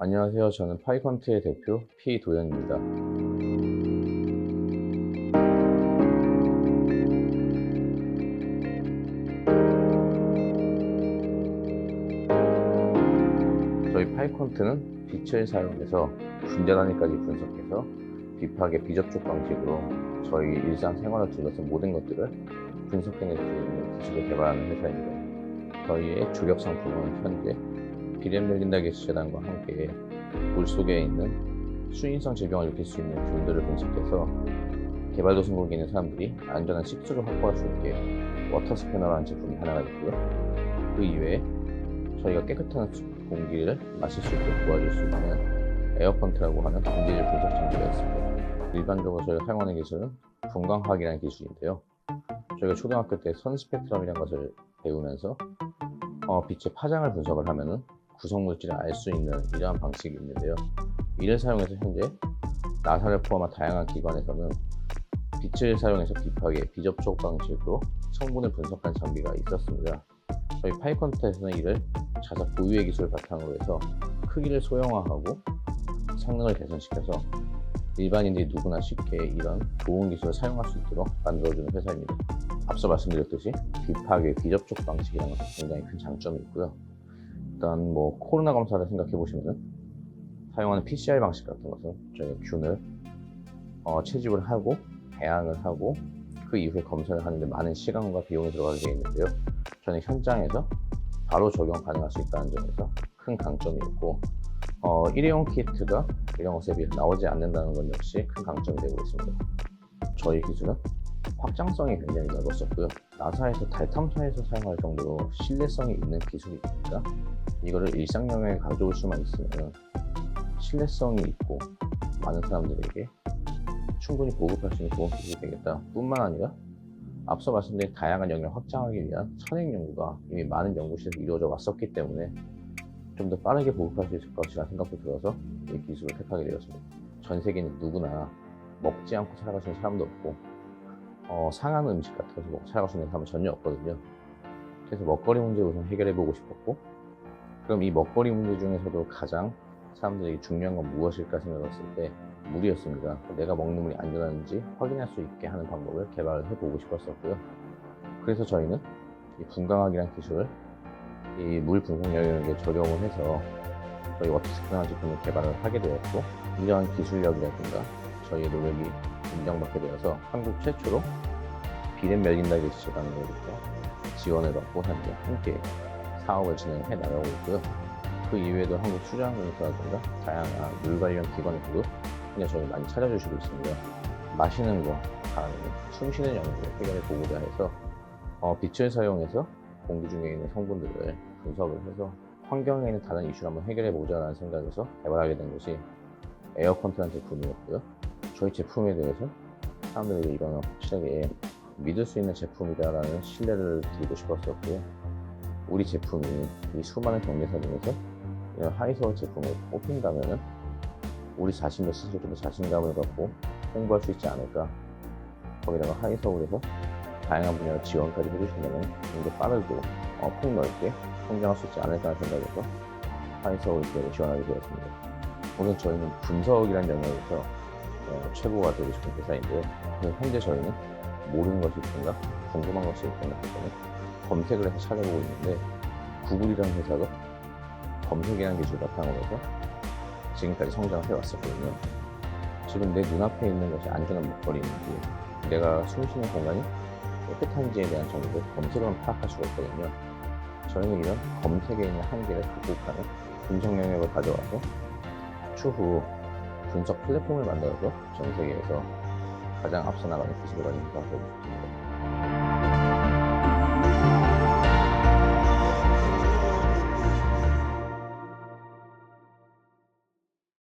안녕하세요. 저는 파이컨트의 대표 피도현입니다. 저희 파이컨트는 빛을 사용해서 분자 단위까지 분석해서 딥하게 비접촉 방식으로 저희 일상생활을 둘러싼 모든 것들을 분석해낼 수 있는 기술을 개발하는 회사입니다. 저희의 주력 상품은 현재 비렘 열린다기 재단과 함께 물 속에 있는 수인성 질병을 일으킬 수 있는 균들을 분석해서 개발도 성공에 있는 사람들이 안전한 식수를 확보할 수 있게 워터 스캐너라는 제품이 하나가 있고요. 그 이외에 저희가 깨끗한 수- 공기를 마실 수 있게 도와줄 수 있는 에어펀트라고 하는 공기질 분석 장비가 있습니다. 일반적으로 저희가 사용하는 기술은 분광학이라는 기술인데요. 저희가 초등학교 때 선 스펙트럼이라는 것을 배우면서 어, 빛의 파장을 분석을 하면은 구성 물질을 알 수 있는 이러한 방식이 있는데요. 이를 사용해서 현재 나사를 포함한 다양한 기관에서는 빛을 사용해서 딥하게 비접촉 방식으로 성분을 분석한 장비가 있었습니다. 저희 파이컨트에서는 이를 자사 고유의 기술을 바탕으로 해서 크기를 소형화하고 성능을 개선시켜서 일반인들이 누구나 쉽게 이런 좋은 기술을 사용할 수 있도록 만들어주는 회사입니다. 앞서 말씀드렸듯이 딥하게 비접촉 방식이라는 것은 굉장히 큰 장점이 있고요. 일단 뭐 코로나 검사를 생각해 보시면 사용하는 PCR 방식 같은 것은 저희가 균을 어, 채집을 하고 배양을 하고 그 이후에 검사를 하는데 많은 시간과 비용이 들어가게 되어 있는데요. 저는 현장에서 바로 적용 가능할 수 있다는 점에서 큰 강점이 있고 어, 일회용 키트가 이런 것에 비해 나오지 않는다는 건 역시 큰 강점이 되고 있습니다. 저희 기술은 확장성이 굉장히 넓었었고요. 나사에서 달 탐사에서 사용할 정도로 신뢰성이 있는 기술이니까 이거를 일상 영역에 가져올 수만 있으면 신뢰성이 있고 많은 사람들에게 충분히 보급할 수 있는 좋은 기술이 되겠다 뿐만 아니라 앞서 말씀드린 다양한 영역 확장하기 위한 선행 연구가 이미 많은 연구실에서 이루어져 왔었기 때문에 좀 더 빠르게 보급할 수 있을 것이라는 생각도 들어서 이 기술을 택하게 되었습니다. 전 세계는 누구나 먹지 않고 살아갈 수 있는 사람도 없고 어, 상한 음식 같은 것을 먹고 살아갈 수 있는 사람은 전혀 없거든요. 그래서 먹거리 문제 우선 해결해 보고 싶었고 그럼 이 먹거리 문제 중에서도 가장 사람들에게 중요한 건 무엇일까 생각했을 때 물이었습니다. 내가 먹는 물이 안전한지 확인할 수 있게 하는 방법을 개발을 해보고 싶었었고요. 그래서 저희는 이 분광학이라는 기술을 이 물 분석 영역에 적용을 해서 저희 워터스캐너 제품을 개발을 하게 되었고 이러한 기술력이라든가 저희의 노력이 인정받게 되어서 한국 최초로 비렘 멸긴다기 재단으로부터 지원을 받고 현재 함께 사업을 진행해 나가고 있고요. 그 이외에도 한국 수자원공사라든가 다양한 물 관련 기관에서도 현재 저희 많이 찾아주시고 있습니다. 마시는 거, 숨 쉬는 영역을 해결해 보고자 해서 어, 빛을 사용해서 공기 중에 있는 성분들을 분석을 해서 환경에 있는 다른 이슈를 한번 해결해 보자라는 생각에서 개발하게 된 것이 에어컨트라는 제품이었고요. 저희 제품에 대해서 사람들에게 이런 확실하게 믿을 수 있는 제품이다라는 신뢰를 드리고 싶었었고요. 우리 제품이 이 수많은 경쟁사 중에서 이런 하이소울 제품을 뽑힌다면은 우리 자신도 스스로 좀 자신감을 갖고 홍보할 수 있지 않을까. 거기다가 하이서울에서 다양한 분야로 지원까지 해주신다면 좀 더 빠르고 어, 폭넓게 성장할 수 있지 않을까 하는 생각에서 하이서울 기업에 지원하게 되었습니다. 오늘 저희는 분석이라는 영역에서 어, 최고가 되고 싶은 회사인데요. 현재 저희는 모르는 것이 있든가 궁금한 것이 할 때는 검색을 해서 찾아보고 있는데 구글이라는 회사가 검색이라는 기술을 바탕으로 해서 지금까지 성장을 해왔었거든요. 지금 내 눈앞에 있는 것이 안전한 먹거리인지 내가 숨 쉬는 공간이 깨끗한지에 대한 정보를 검색으로 파악할 수가 있거든요. 저희는 이런 검색에 있는 한계를 극복하는 분석 영역을 가져와서 추후 분석 플랫폼을 만들어서 전 세계에서 가장 앞서 나가는 기술을 가진 회사가 되고 싶습니다.